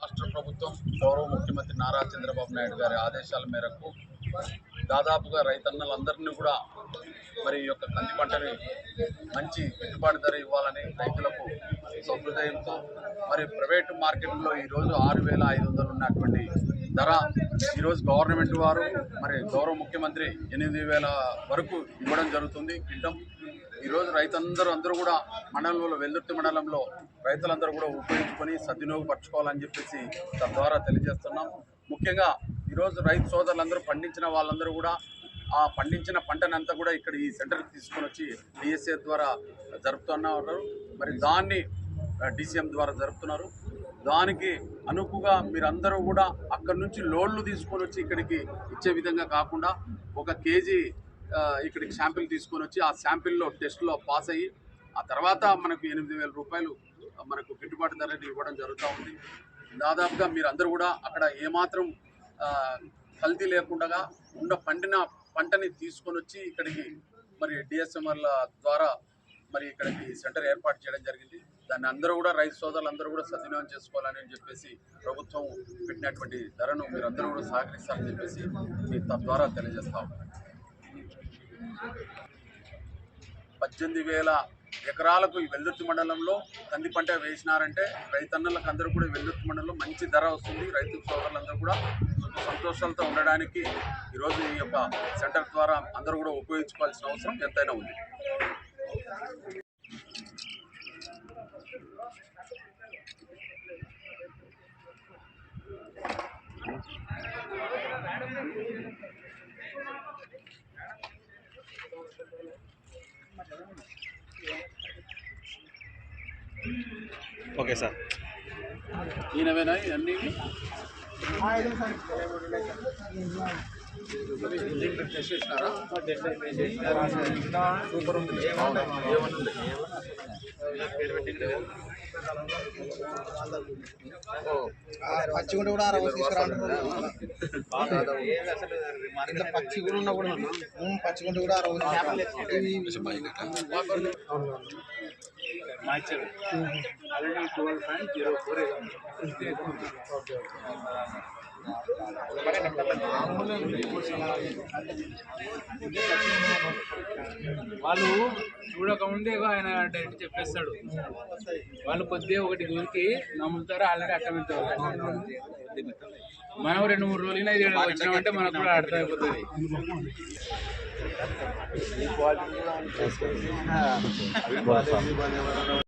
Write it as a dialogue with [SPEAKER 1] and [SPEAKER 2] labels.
[SPEAKER 1] రాష్ట్ర ప్రభుత్వం గౌరవ ముఖ్యమంత్రి నారా చంద్రబాబు నాయుడు గారి ఆదేశాల మేరకు దాదాపుగా రైతన్నలందరినీ కూడా మరి యొక్క కంది పంటని మంచి గిట్టుబాటు ధర ఇవ్వాలని రైతులకు సంప్రదాయంతో మరి ప్రైవేటు మార్కెట్లో ఈరోజు ఆరు వేల ఐదు వందలు ఉన్నటువంటి ధర. ఈరోజు గవర్నమెంట్ వారు మరి గౌరవ ముఖ్యమంత్రి ఎనిమిది వేల వరకు ఇవ్వడం జరుగుతుంది. గిడ్డం ఈరోజు రైతులందరూ అందరూ కూడా మండలంలో వెల్లుర్తి మండలంలో రైతులందరూ కూడా ఉపయోగించుకొని సద్వినియోగపరచుకోవాలని చెప్పేసి తద్వారా తెలియజేస్తున్నాం. ముఖ్యంగా ఈరోజు రైతు సోదరులందరూ పండించిన వాళ్ళందరూ కూడా ఆ పండించిన పంటనంతా కూడా ఇక్కడ ఈ సెంటర్కి తీసుకొని వచ్చి డిఎస్ఏ ద్వారా జరుపుతున్నారు మరి దాన్ని డిసిఎం ద్వారా జరుపుతున్నారు. దానికి అనుకుగా మీరందరూ కూడా అక్కడి నుంచి లోన్లు తీసుకొని వచ్చి ఇక్కడికి ఇచ్చే విధంగా కాకుండా ఒక కేజీ ఇక్కడికి శాంపిల్ తీసుకొని వచ్చి ఆ శాంపిల్లో టెస్ట్లో పాస్ అయ్యి ఆ తర్వాత మనకు ఎనిమిది వేల రూపాయలు మనకు గిట్టుబాటు ధరని ఇవ్వడం జరుగుతూ ఉంది. దాదాపుగా మీరందరూ కూడా అక్కడ ఏమాత్రం కల్తీ లేకుండా ఉన్న పండిన పంటని తీసుకొని వచ్చి ఇక్కడికి మరి డిఎస్ఎంఆర్ల ద్వారా మరి ఇక్కడికి సెంటర్ ఏర్పాటు చేయడం జరిగింది. దాన్ని అందరూ కూడా రైతు సోదరులు అందరూ కూడా సద్వినియోగం చేసుకోవాలని చెప్పేసి ప్రభుత్వం పెట్టినటువంటి ధరను మీరందరూ కూడా సహకరిస్తారని చెప్పేసి మీ తద్వారా తెలియజేస్తాం పద్దెనిమిది వేల ఎకరాలకు ఈ వెల్లుర్తి మండలంలో కంది పంట వేసినారంటే రైతన్నలకు అందరూ కూడా ఈ వెల్లుర్తి మండలంలో మంచి ధర వస్తుంది. రైతు సోదరులందరూ కూడా సంతోషాలతో ఉండడానికి ఈరోజు ఈ యొక్క సెంటర్ ద్వారా అందరూ కూడా ఉపయోగించుకోవాల్సిన అవసరం ఎంతైనా ఉంది.
[SPEAKER 2] Okay sir.
[SPEAKER 1] ఈయనవేనా అన్నీ ఏమనుంది
[SPEAKER 3] పచ్చి కూడా కూడా అరవై తీసుకురా. ఇట్లా పచ్చి కూడా ఉన్నా కూడా పచ్చి కూడా అరవై.
[SPEAKER 4] మార్చారు already twelve point zero four వాళ్ళు చూడకముందే ఆయన డైరెక్ట్ చెప్పేస్తాడు. వాళ్ళు కొద్దిగా ఒకటి దూరికి నమ్ముతారు ఆల్రెడీ అట్టమెంతారు మనం రెండు మూడు రోజులు ఇది వచ్చినామంటే మనకు కూడా అర్థమైపోతుంది. అర్థం అయిపోతుంది